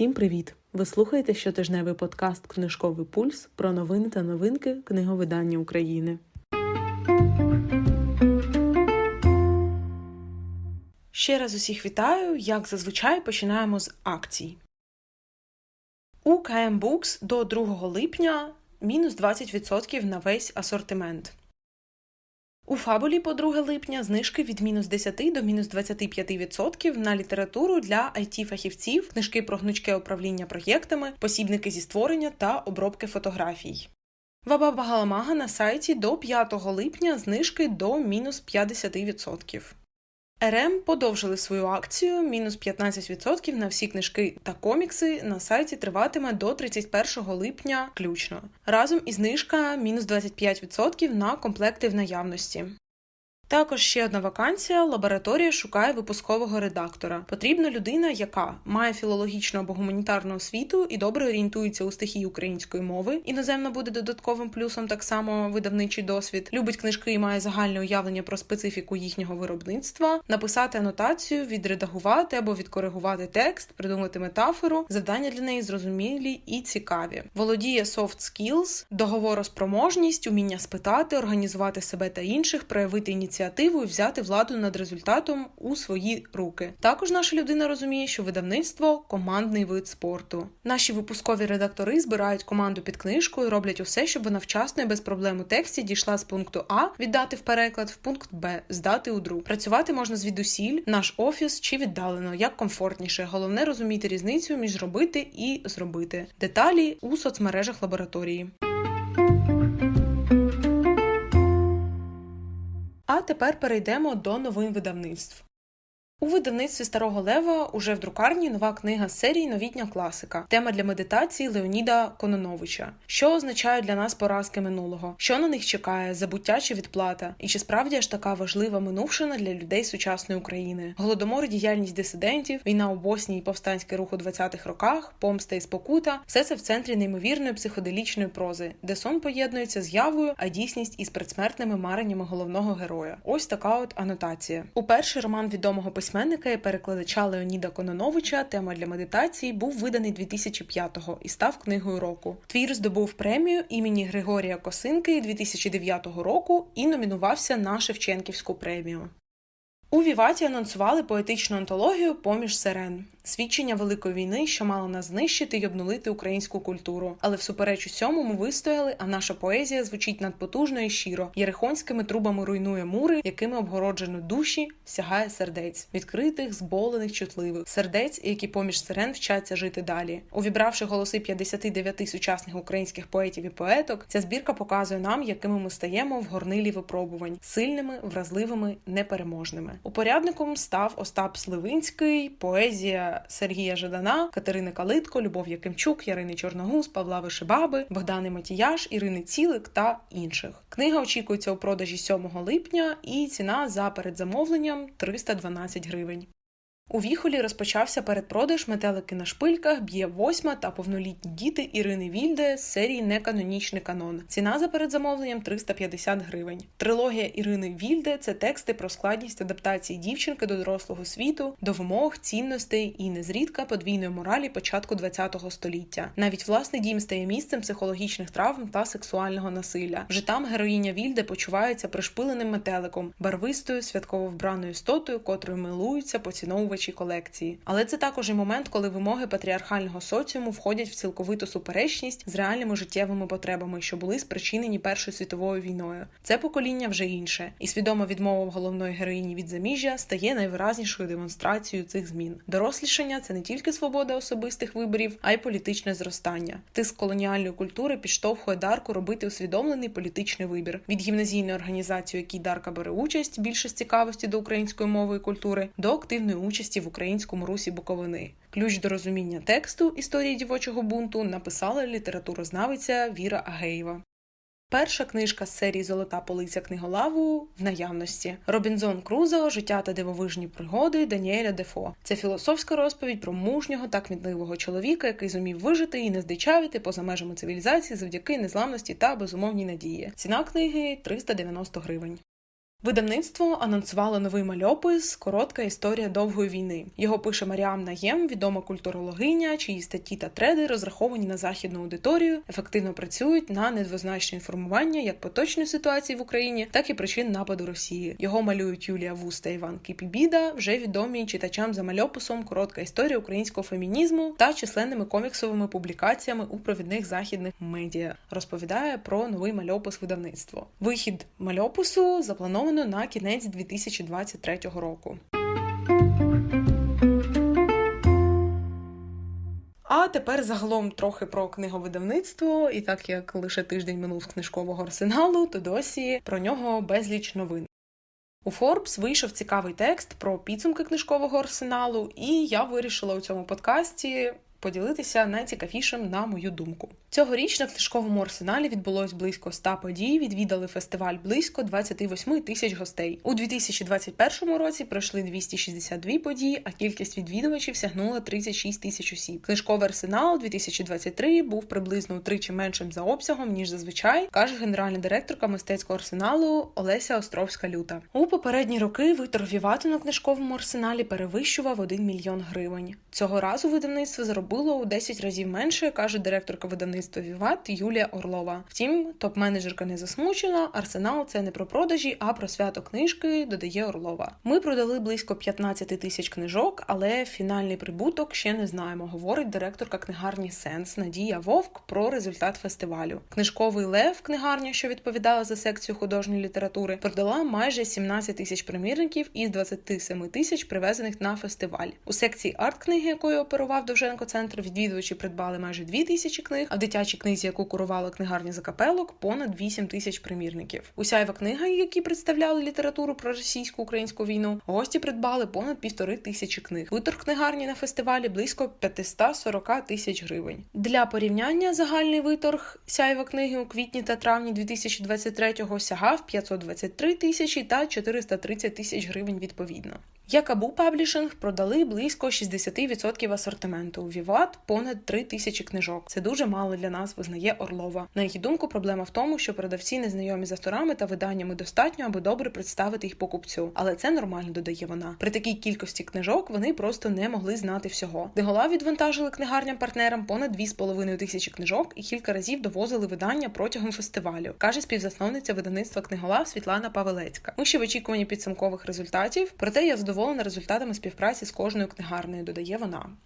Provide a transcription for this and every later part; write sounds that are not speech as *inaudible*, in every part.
Всім привіт! Ви слухаєте щотижневий подкаст Книжковий пульс про новини та новинки книговидання України. Ще раз усіх вітаю. Як зазвичай, починаємо з акцій. У КМ Букс до 2 липня мінус 20% на весь асортимент. У Фабулі по 2 липня знижки від мінус 10 до мінус 25% на літературу для it фахівців книжки про гнучке управління проєктами, посібники зі створення та обробки фотографій. В Абабагаламага на сайті до 5 липня знижки до мінус 50%. РМ подовжили свою акцію мінус 15% на всі книжки та комікси на сайті триватиме до 31 липня включно. Разом із знижка мінус 25% на комплекти в наявності. Також ще одна вакансія. Лабораторія шукає випускового редактора. Потрібна людина, яка має філологічну або гуманітарну освіту і добре орієнтується у стихії української мови. Іноземно буде додатковим плюсом, так само видавничий досвід. Любить книжки і має загальне уявлення про специфіку їхнього виробництва, написати анотацію, відредагувати або відкоригувати текст, придумати метафору. Завдання для неї зрозумілі і цікаві. Володіє soft skills, договороспроможність, уміння спитати, організувати себе та інших, проявити ініціативу ініціативу і взяти владу над результатом у свої руки. Також наша людина розуміє, що видавництво командний вид спорту. Наші випускові редактори збирають команду під книжкою, роблять усе, щоб вона вчасно і без проблем у тексті дійшла з пункту А, віддати в переклад, в пункт Б, здати у друк. Працювати можна звідусіль, наш офіс чи віддалено, як комфортніше. Головне розуміти різницю між робити і зробити. Деталі у соцмережах лабораторії. Тепер перейдемо до новин видавництв. У видавництві Старого Лева уже в друкарні нова книга з серії Новітня класика, тема для медитації Леоніда Кононовича. Що означають для нас поразки минулого? Що на них чекає, забуття чи відплата? І чи справді аж така важлива минувшина для людей сучасної України? Голодомор, діяльність дисидентів, війна у Боснії і повстанський рух у 20-х роках, помста і спокута все це в центрі неймовірної психоделічної прози, де сон поєднується з явою, а дійсність із предсмертними мареннями головного героя. Ось така от анотація. У перший роман відомого письменника письменника і перекладача Леоніда Кононовича тема для медитації був виданий 2005-го і став книгою року. Твір здобув премію імені Григорія Косинки 2009 року і номінувався на Шевченківську премію. У Віваті анонсували поетичну антологію Поміж сирен. Свідчення великої війни, що мало нас знищити й обнулити українську культуру. Але всупереч усьому ми вистояли, а наша поезія звучить надпотужно і щиро. Єрихонськими трубами руйнує мури, якими обгороджено душі, сягає сердець, відкритих, зболених, чутливих, сердець, які поміж сирен вчаться жити далі. Увібравши голоси 59 сучасних українських поетів і поеток, ця збірка показує нам, якими ми стаємо в горнилі випробувань, сильними, вразливими, непереможними. Упорядником став Остап Сливинський, поезія. Сергія Жадана, Катерини Калитко, Любов Якимчук, Ярини Чорногуз, Павла Вишибаби, Богдани Матіяш, Ірини Цілик та інших. Книга очікується у продажі 7 липня, і ціна за передзамовленням 312 гривень. У Віхолі розпочався передпродаж метелики на шпильках, б'є восьма та повнолітні діти Ірини Вільде з серії Неканонічний канон. Ціна за передзамовленням 350 гривень. Трилогія Ірини Вільде це тексти про складність адаптації дівчинки до дорослого світу, до вимог, цінностей і незрідка подвійної моралі початку ХХ століття. Навіть власний дім стає місцем психологічних травм та сексуального насилля. Вже там героїня Вільде почувається пришпиленим метеликом, барвистою святково вбраною істотою, котрою милуються поціновувачі творчій колекції. Але це також і момент, коли вимоги патріархального соціуму входять в цілковиту суперечність з реальними життєвими потребами, що були спричинені Першою світовою війною. Це покоління вже інше, і свідома відмова головної героїні від заміжжя стає найвиразнішою демонстрацією цих змін. Дорослішання це не тільки свобода особистих виборів, а й політичне зростання. Тиск колоніальної культури підштовхує Дарку робити усвідомлений політичний вибір від гімназійної організації, у якій Дарка бере участь більше з цікавості до української мови і культури, до активної участі участі в українському русі Буковини. Ключ до розуміння тексту історії дівочого бунту написала літературознавиця Віра Агеєва. Перша книжка з серії Золота полиця книголаву в наявності Робінзон Крузо, життя та дивовижні пригоди Даніеля Дефо. Це філософська розповідь про мужнього та кмітливого чоловіка, який зумів вижити і не здичавити поза межами цивілізації завдяки незламності та безумовній надії. Ціна книги 390 гривень. Видавництво анонсувало новий мальопис Коротка історія довгої війни. Його пише Маріам Наєм, відома культурологиня, чиї статті та треди розраховані на західну аудиторію, ефективно працюють на недвозначне інформування як поточної ситуації в Україні, так і причин нападу Росії. Його малюють Юлія Вус та Іван Кіпібіда, вже відомі читачам за мальописом Коротка історія українського фемінізму та численними коміксовими публікаціями у провідних західних медіа. Розповідає про новий мальопис видавництво. Вихід мальопису запланований на кінець 2023 року. А тепер загалом трохи про книговидавництво, і так як лише тиждень минув з книжкового арсеналу, то досі про нього безліч новин. У Forbes вийшов цікавий текст про підсумки книжкового арсеналу, і я вирішила у цьому подкасті поділитися найцікавішим на мою думку. Цьогоріч на книжковому арсеналі відбулось близько 100 подій. Відвідали фестиваль близько 28 тисяч гостей. У 2021 році пройшли 262 події, а кількість відвідувачів сягнула 36 тисяч осіб. Книжковий арсенал 2023 був приблизно утричі меншим за обсягом ніж зазвичай, каже генеральна директорка мистецького арсеналу Олеся Островська Люта. У попередні роки витор Вівату на книжковому арсеналі перевищував 1 мільйон гривень. Цього разу видавництво заробило у 10 разів менше, каже директорка видавництва Віват Юлія Орлова. Втім, топ-менеджерка не засмучена. Арсенал це не про продажі, а про свято книжки, додає Орлова. Ми продали близько 15 тисяч книжок, але фінальний прибуток ще не знаємо. Говорить директорка книгарні Сенс Надія Вовк про результат фестивалю. Книжковий лев, книгарня, що відповідала за секцію художньої літератури, продала майже 17 тисяч примірників із 27 тисяч привезених на фестиваль. У секції арт-книги, якою оперував Довженко Центр, відвідувачі придбали майже 2 тисячі книг. А в дитячій книзі, яку курувала книгарня закапелок, понад 8 тисяч примірників. Усяєва книга, які представляли літературу про російсько-українську війну, гості придбали понад півтори тисячі книг. Виторг книгарні на фестивалі близько 540 тисяч гривень. Для порівняння загальний виторг сяєва книги у квітні та травні 2023-го сягав 523 тисячі та 430 тисяч гривень відповідно. Якабу Паблішинг продали близько 60% асортименту. Віват понад 3 тисячі книжок. Це дуже мало для нас, визнає Орлова. На її думку, проблема в тому, що продавці не знайомі з авторами та виданнями достатньо, аби добре представити їх покупцю. Але це нормально, додає вона. При такій кількості книжок вони просто не могли знати всього. Дегола відвантажили книгарням партнерам понад 2,5 тисячі книжок і кілька разів довозили видання протягом фестивалю, каже співзасновниця видавництва книголав Світлана Павелецька. Ми ще в очікуванні підсумкових результатів, проте я задоволена задоволена результатами співпраці з кожною книгарнею, додає вона.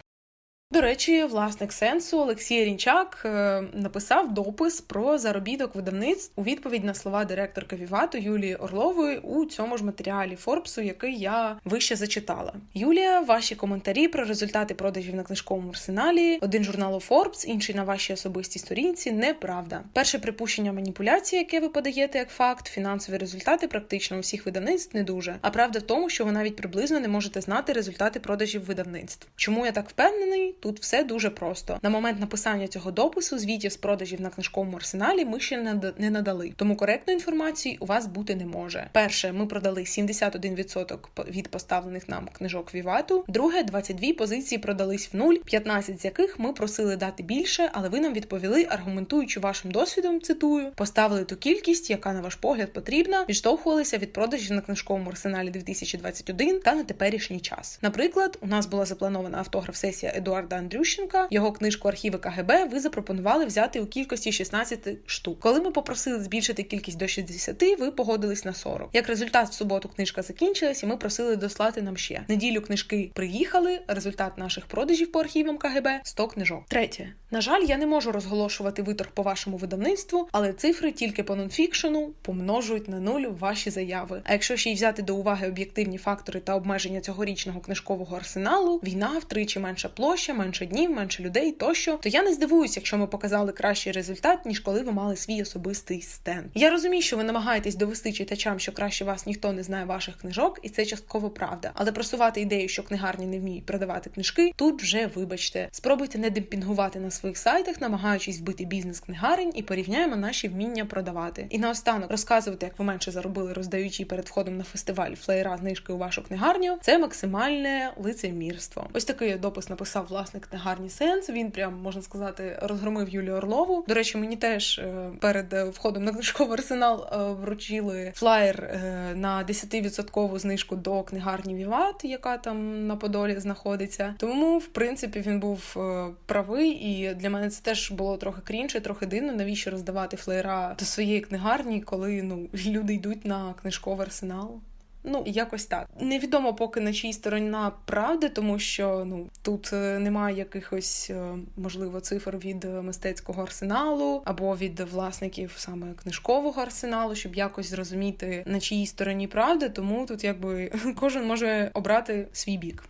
До речі, власник сенсу Олексій Рінчак е, написав допис про заробіток видавництв у відповідь на слова директорки Вівату Юлії Орлової у цьому ж матеріалі Форбсу, який я вище зачитала. Юлія, ваші коментарі про результати продажів на книжковому арсеналі. Один журналу Forbes, інший на вашій особистій сторінці. Неправда. Перше припущення маніпуляції, яке ви подаєте як факт, фінансові результати практично усіх видавництв не дуже. А правда в тому, що ви навіть приблизно не можете знати результати продажів видавництв. Чому я так впевнений? Тут все дуже просто. На момент написання цього допису звітів з продажів на книжковому арсеналі ми ще не надали, тому коректної інформації у вас бути не може. Перше, ми продали 71% від поставлених нам книжок Вівату. Друге, 22 позиції продались в нуль, 15 з яких ми просили дати більше, але ви нам відповіли, аргументуючи вашим досвідом, цитую, поставили ту кількість, яка на ваш погляд потрібна, відштовхувалися від продажів на книжковому арсеналі 2021 та на теперішній час. Наприклад, у нас була запланована автограф-сесія Едуарда. Андрющенка, його книжку Архіви КГБ ви запропонували взяти у кількості 16 штук. Коли ми попросили збільшити кількість до 60, ви погодились на 40. Як результат, в суботу книжка закінчилась, і ми просили дослати нам ще. Неділю книжки приїхали. Результат наших продажів по архівам КГБ 100 книжок. Третє. На жаль, я не можу розголошувати виторг по вашому видавництву, але цифри тільки по нонфікшену помножують на нуль ваші заяви. А якщо ще й взяти до уваги об'єктивні фактори та обмеження цьогорічного книжкового арсеналу, війна втричі менша площа, менше днів, менше людей тощо, то я не здивуюся, якщо ми показали кращий результат, ніж коли ви мали свій особистий стенд. Я розумію, що ви намагаєтесь довести читачам, що краще вас ніхто не знає ваших книжок, і це частково правда. Але просувати ідею, що книгарні не вміють продавати книжки, тут вже вибачте. Спробуйте не демпінгувати на своїх сайтах, намагаючись вбити бізнес книгарень, і порівняємо наші вміння продавати. І наостанок розказувати, як ви менше заробили, роздаючи перед входом на фестиваль флеєра знижки у вашу книгарню. Це максимальне лицемірство. Ось такий допис написав власне власник книгарні Сенс. Він прям можна сказати розгромив Юлію Орлову. До речі, мені теж е, перед е, входом на книжковий арсенал е, вручили флаєр на 10% знижку до книгарні Віват, яка там на Подолі знаходиться. Тому, в принципі, він був правий, і для мене це теж було трохи крінше, трохи дивно. Навіщо роздавати флеєра до своєї книгарні, коли ну *laughs* люди йдуть на книжковий арсенал? Ну, якось так. Невідомо поки на чиїй сторона правди, тому що ну тут е, немає якихось е, можливо цифр від е, мистецького арсеналу або від власників саме книжкового арсеналу, щоб якось зрозуміти на чиїй стороні правди. Тому тут якби *laughs* кожен може обрати свій бік.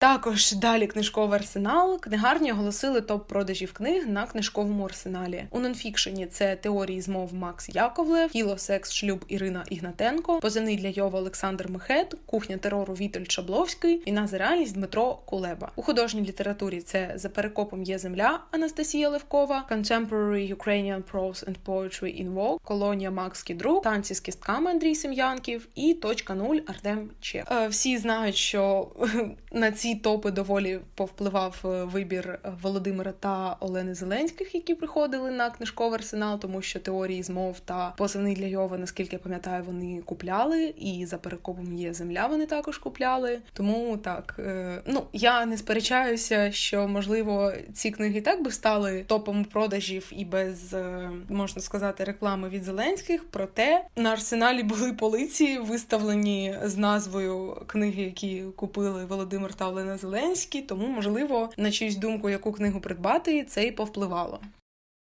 Також далі книжковий арсенал. Книгарні оголосили топ продажів книг на книжковому арсеналі. У нонфікшені це теорії змов Макс Яковлев, Кіло секс шлюб Ірина Ігнатенко, позивний для Йова Олександр Мехет, кухня терору Віталь Чабловський, війна за реальність Дмитро Кулеба. У художній літературі це за перекопом є земля Анастасія Левкова, Contemporary Ukrainian Prose and Poetry in Vogue, Колонія Макс Кідрук, танці з кістками Андрій Сем'янків і точка нуль Артем Чех. Е, Всі знають, що *laughs* на ці топи доволі повпливав е, вибір Володимира та Олени Зеленських, які приходили на книжковий арсенал, тому що теорії змов та позивний для Йова, наскільки я пам'ятаю, вони купляли, і за перекопом є земля. Вони також купляли. Тому так, е, ну я не сперечаюся, що можливо ці книги так би стали топом продажів і без е, можна сказати реклами від Зеленських. Проте на арсеналі були полиці виставлені з назвою книги, які купили Володимир та Олена Зеленський, тому можливо на чиюсь думку, яку книгу придбати, це і повпливало.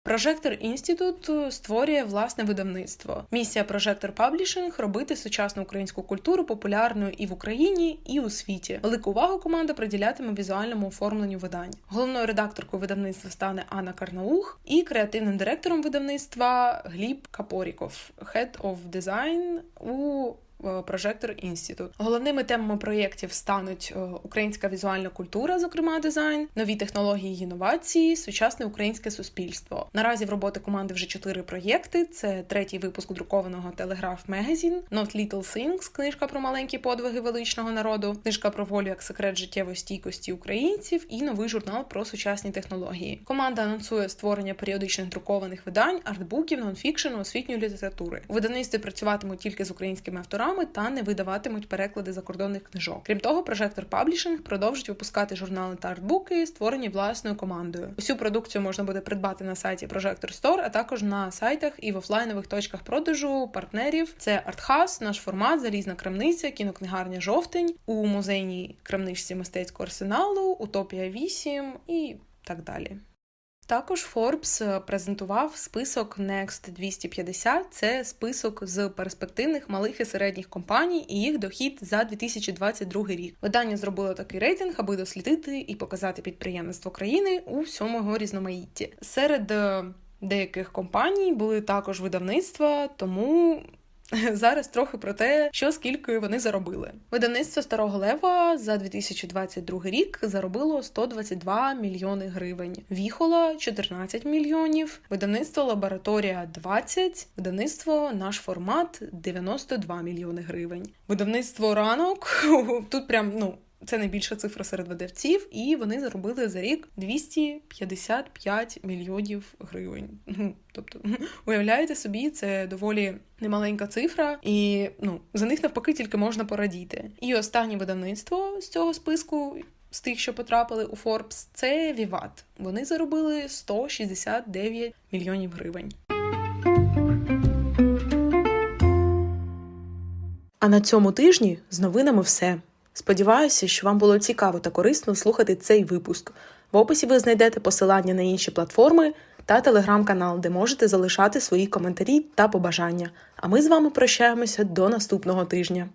Прожектор Інститут створює власне видавництво. Місія Прожектор Паблішинг робити сучасну українську культуру популярною і в Україні, і у світі. Велику увагу команда приділятиме візуальному оформленню видань. Головною редакторкою видавництва стане Анна Карнаух і креативним директором видавництва Гліб Капоріков, Head of Design у Прожектор Інститут. Головними темами проєктів стануть е, українська візуальна культура, зокрема дизайн, нові технології інновації, сучасне українське суспільство. Наразі в роботи команди вже чотири проєкти: це третій випуск друкованого Телеграф Мегазін, Not Little Things, книжка про маленькі подвиги величного народу, книжка про волю як секрет життєвої стійкості українців і новий журнал про сучасні технології. Команда анонсує створення періодичних друкованих видань, артбуків, нонфікшн, освітньої літератури. Видавництві працюватимуть тільки з українськими авторами та не видаватимуть переклади закордонних книжок. Крім того, Прожектор Паблішинг продовжить випускати журнали та артбуки, створені власною командою. Усю продукцію можна буде придбати на сайті Прожектор Store, а також на сайтах і в офлайнових точках продажу партнерів. Це Артхас, наш формат, залізна крамниця, кінокнигарня Жовтень у музейній крамничці мистецького арсеналу, Утопія 8 і так далі. Також Forbes презентував список Next 250. Це список з перспективних малих і середніх компаній і їх дохід за 2022 рік. Видання зробило такий рейтинг, аби дослідити і показати підприємництво країни у всьому різноманітті. Серед е, деяких компаній були також видавництва, тому *laughs* Зараз трохи про те, що скільки вони заробили. Видавництво старого лева за 2022 рік заробило 122 мільйони гривень. Віхола 14 мільйонів. Видавництво лабораторія 20, видавництво наш формат 92 мільйони гривень. Видавництво ранок *laughs* тут прям ну. Це найбільша цифра серед видавців, і вони заробили за рік 255 мільйонів гривень. Тобто, *laughs* уявляєте собі, це доволі немаленька цифра, і ну за них навпаки тільки можна порадіти. І останнє видавництво з цього списку. З тих, що потрапили у Forbes, це Vivat. Вони заробили 169 мільйонів гривень. А на цьому тижні з новинами все. Сподіваюся, що вам було цікаво та корисно слухати цей випуск. В описі ви знайдете посилання на інші платформи та телеграм-канал, де можете залишати свої коментарі та побажання. А ми з вами прощаємося до наступного тижня.